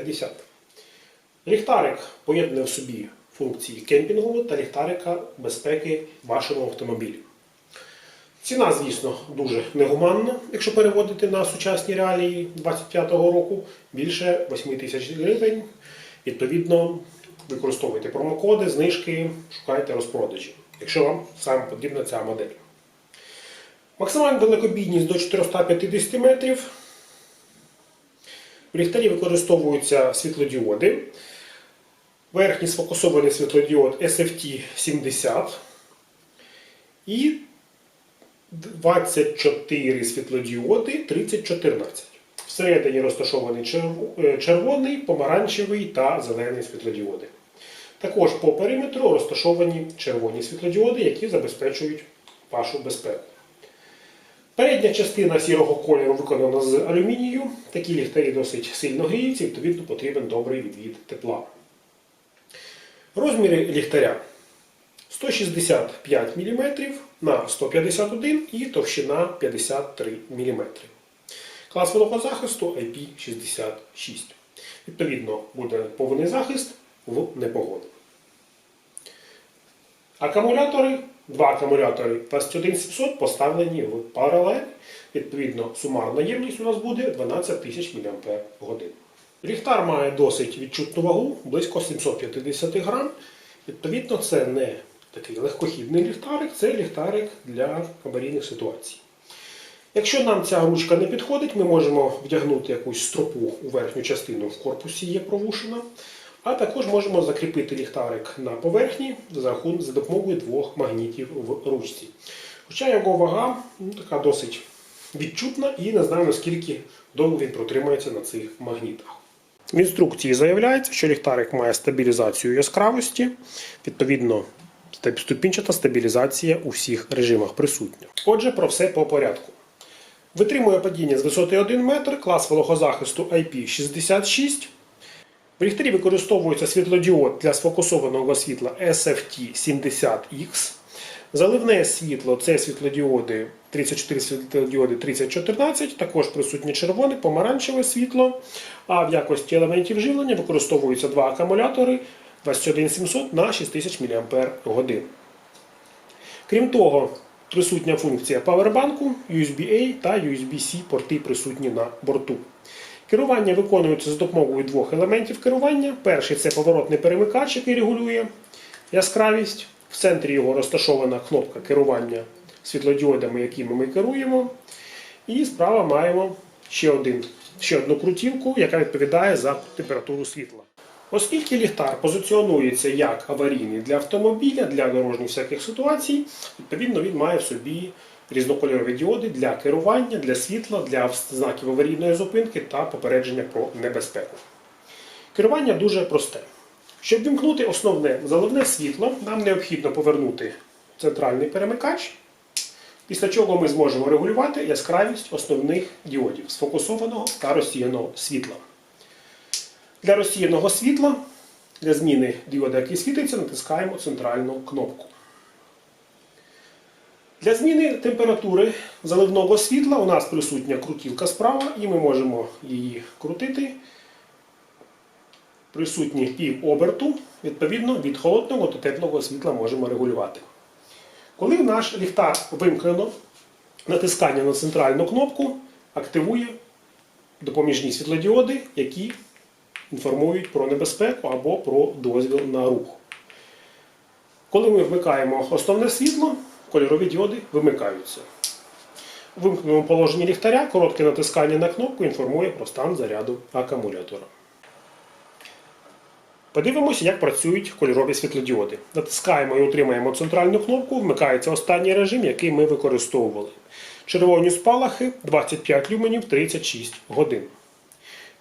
Phoenix CP50. Ліхтарик поєднує в собі функції кемпінгового та ліхтарика безпеки вашого автомобіля. Ціна, звісно, дуже негуманна, якщо переводити на сучасні реалії 25-го року, більше 8 тисяч гривень. Відповідно, використовуйте промокоди, знижки, шукайте розпродажі, якщо вам саме потрібна ця модель. Максимальна далекобійність до 450 метрів. В ліхтарі використовуються світлодіоди. Верхній сфокусований світлодіод SFT 70 і 24 світлодіоди 3014. Всередині розташований е, червоний, помаранчевий та зелений світлодіоди. Також по периметру розташовані червоні світлодіоди, які забезпечують вашу безпеку. Передня частина сірого кольору виконана з алюмінію. Такі ліхтарі досить сильно гріються, відповідно потрібен добрий відвід тепла. Розміри ліхтаря 165 мм на 151 і товщина 53 мм. Клас вологозахисту IP66. Відповідно, буде повний захист в непогоду. Акумулятори, два акумулятори 21700 поставлені в паралель. Відповідно, сумарна ємність у нас буде 12 тисяч мАч. Ліхтар має досить відчутну вагу, близько 750 грам. Відповідно, це не такий легкохідний ліхтарик, це ліхтарик для аварійних ситуацій. Якщо нам ця ручка не підходить, ми можемо вдягнути якусь стропу у верхню частину в корпусі є провушена, а також можемо закріпити ліхтарик на поверхні за, допомогою двох магнітів в ручці. Хоча його вага ну, така досить відчутна і не знаю наскільки довго він протримається на цих магнітах. В інструкції заявляється, що ліхтарик має стабілізацію яскравості, відповідно, ступінчата стабілізація у всіх режимах присутня. Отже, про все по порядку. Витримує падіння з висоти 1 метр, клас вологозахисту IP66. В ліхтарі використовується світлодіод для сфокусованого світла SFT 70X. Заливне світло це світлодіоди 34 світлодіоди 3014, також присутнє червоне, помаранчеве світло. А в якості елементів живлення використовуються два акумулятори 21700 на 6000 мАч. Крім того, присутня функція павербанку, USB-A та USB-C порти присутні на борту. Керування виконується за допомогою двох елементів керування. Перший це поворотний перемикач, який регулює яскравість. В центрі його розташована кнопка керування світлодіодами, якими ми керуємо. І справа маємо ще, один, ще одну крутівку, яка відповідає за температуру світла. Оскільки ліхтар позиціонується як аварійний для автомобіля, для дорожніх всяких ситуацій, відповідно він має в собі різнокольорові діоди для керування, для світла, для знаків аварійної зупинки та попередження про небезпеку. Керування дуже просте. Щоб вімкнути основне заливне світло, нам необхідно повернути центральний перемикач, після чого ми зможемо регулювати яскравість основних діодів сфокусованого та розсіяного світла. Для розсіяного світла, для зміни діода, який світиться, натискаємо центральну кнопку. Для зміни температури заливного світла у нас присутня крутілка справа, і ми можемо її крутити. Присутні пів оберту, відповідно, від холодного до теплого світла можемо регулювати. Коли наш ліхтар вимкнено, натискання на центральну кнопку активує допоміжні світлодіоди, які інформують про небезпеку або про дозвіл на рух. Коли ми вмикаємо основне світло, кольорові діоди вимикаються. У вимкненому положенні ліхтаря коротке натискання на кнопку інформує про стан заряду акумулятора. Подивимося, як працюють кольорові світлодіоди. Натискаємо і утримаємо центральну кнопку, вмикається останній режим, який ми використовували. Червоні спалахи 25 люменів 36 годин.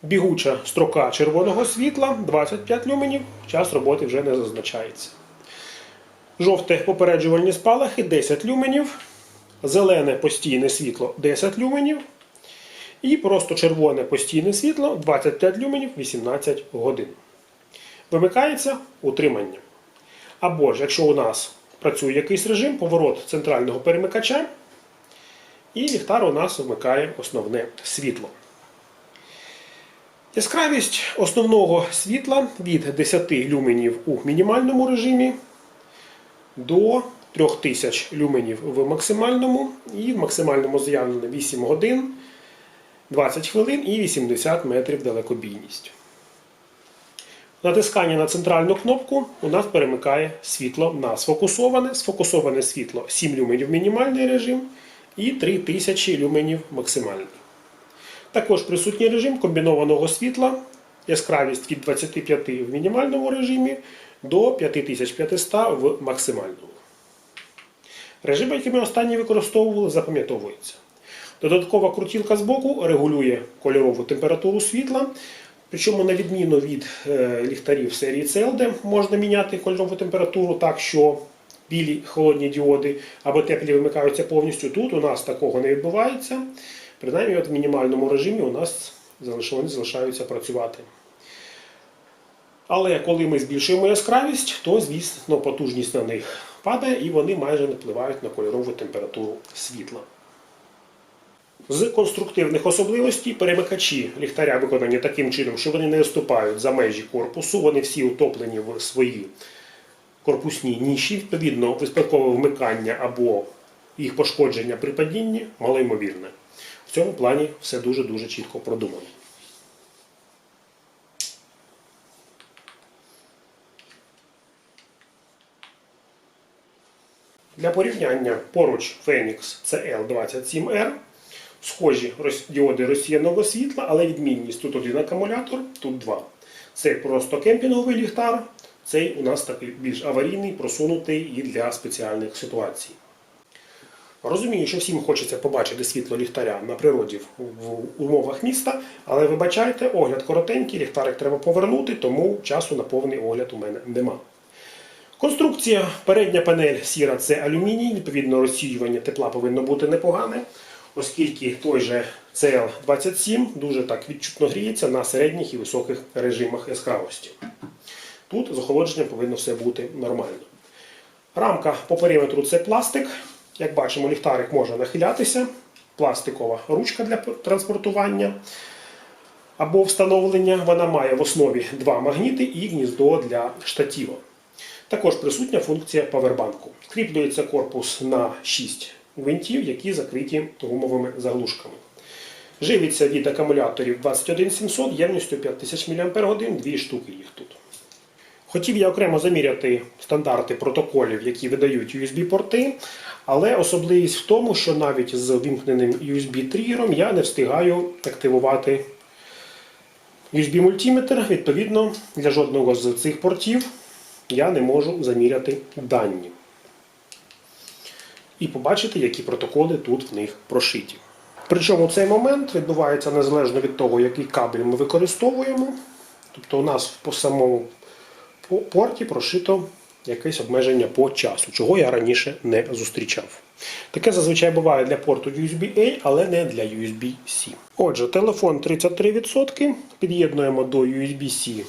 Бігуча строка червоного світла 25 люменів, час роботи вже не зазначається. Жовте попереджувальні спалахи 10 люменів, зелене постійне світло 10 люменів. І просто червоне постійне світло 25 люменів 18 годин. Вимикається утримання. Або ж, якщо у нас працює якийсь режим, поворот центрального перемикача, і ліхтар у нас вмикає основне світло. Яскравість основного світла від 10 люменів у мінімальному режимі до 3000 люменів в максимальному і в максимальному заявлено 8 годин, 20 хвилин і 80 метрів далекобійність. Натискання на центральну кнопку у нас перемикає світло на сфокусоване. Сфокусоване світло 7 люменів мінімальний режим і 3000 люменів максимальний. Також присутній режим комбінованого світла, яскравість від 25 в мінімальному режимі до 5500 в максимальному. Режим, який ми останній використовували, запам'ятовується. Додаткова крутілка з боку регулює кольорову температуру світла. Причому, на відміну від е, ліхтарів серії CLD, можна міняти кольорову температуру так, що білі холодні діоди або теплі вимикаються повністю. Тут у нас такого не відбувається. Принаймні, от в мінімальному режимі у нас вони залишаються працювати. Але коли ми збільшуємо яскравість, то, звісно, потужність на них падає і вони майже не впливають на кольорову температуру світла. З конструктивних особливостей перемикачі ліхтаря виконані таким чином, що вони не виступають за межі корпусу, вони всі утоплені в свої корпусні ніші. Відповідно, випадкове вмикання або їх пошкодження при падінні малоймовірне. В цьому плані все дуже-дуже чітко продумано. Для порівняння поруч Phoenix CL27R схожі діоди розсіяного світла, але відмінність тут один акумулятор, тут два. Це просто кемпінговий ліхтар, цей у нас такий більш аварійний, просунутий і для спеціальних ситуацій. Розумію, що всім хочеться побачити світло ліхтаря на природі в умовах міста, але вибачайте, огляд коротенький, ліхтарик треба повернути, тому часу на повний огляд у мене нема. Конструкція передня панель сіра це алюміній, відповідно розсіювання тепла повинно бути непогане, оскільки той же CL27 дуже так відчутно гріється на середніх і високих режимах яскравості. Тут з охолодженням повинно все бути нормально. Рамка по периметру це пластик. Як бачимо, ліхтарик може нахилятися, пластикова ручка для транспортування або встановлення. Вона має в основі два магніти і гніздо для штатива. Також присутня функція павербанку. Кріплюється корпус на 6 гвинтів, які закриті гумовими заглушками. Живиться від акумуляторів 21700 ємністю 5000 мАч, дві штуки їх тут. Хотів я окремо заміряти стандарти протоколів, які видають USB-порти, але особливість в тому, що навіть з вімкненим USB-тригером я не встигаю активувати USB-мультиметр. Відповідно, для жодного з цих портів я не можу заміряти дані. І побачити, які протоколи тут в них прошиті. Причому цей момент відбувається незалежно від того, який кабель ми використовуємо. Тобто у нас по самому порті прошито якесь обмеження по часу, чого я раніше не зустрічав. Таке зазвичай буває для порту USB-A, але не для USB-C. Отже, телефон 33%. Під'єднуємо до USB-C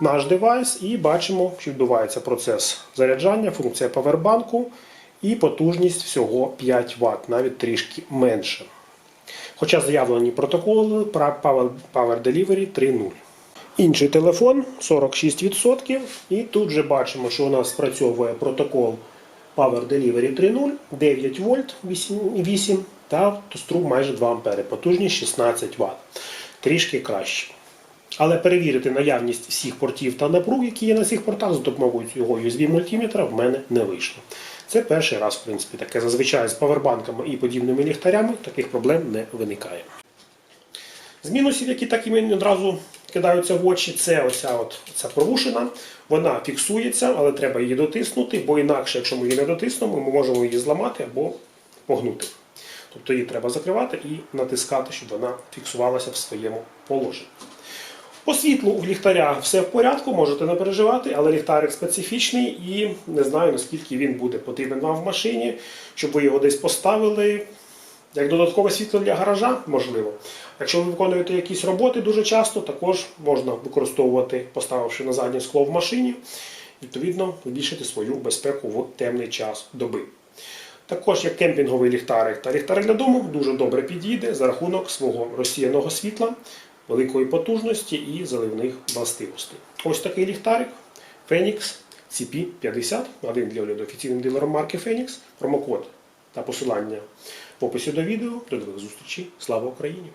наш девайс і бачимо, що відбувається процес заряджання, функція павербанку і потужність всього 5 Вт, навіть трішки менше. Хоча заявлені протоколи про Power Delivery 3.0. Інший телефон 46%. І тут вже бачимо, що у нас спрацьовує протокол Power Delivery 3.0, 9 вольт 8 та струм майже 2 А, потужність 16 Вт. Трішки краще. Але перевірити наявність всіх портів та напруг, які є на цих портах, за допомогою цього USB-мультиметра в мене не вийшло. Це перший раз, в принципі, таке зазвичай з павербанками і подібними ліхтарями таких проблем не виникає. З мінусів, які так і мені одразу кидаються в очі, це оця от ця порушена. Вона фіксується, але треба її дотиснути, бо інакше, якщо ми її не дотиснемо, ми можемо її зламати або погнути. Тобто її треба закривати і натискати, щоб вона фіксувалася в своєму положенні. По світлу у ліхтаря все в порядку, можете не переживати, але ліхтарик специфічний і не знаю, наскільки він буде потрібен вам в машині, щоб ви його десь поставили. Як додаткове світло для гаража, можливо. Якщо ви виконуєте якісь роботи дуже часто, також можна використовувати, поставивши на заднє скло в машині, відповідно, збільшити свою безпеку в темний час доби. Також як кемпінговий ліхтарик та ліхтарик для дому дуже добре підійде за рахунок свого розсіяного світла. Великої потужності і заливних властивостей. Ось такий ліхтарик Phoenix CP50, один для огляду офіційним дилером марки Phoenix, промокод та посилання в описі до відео. До нових зустрічей. Слава Україні!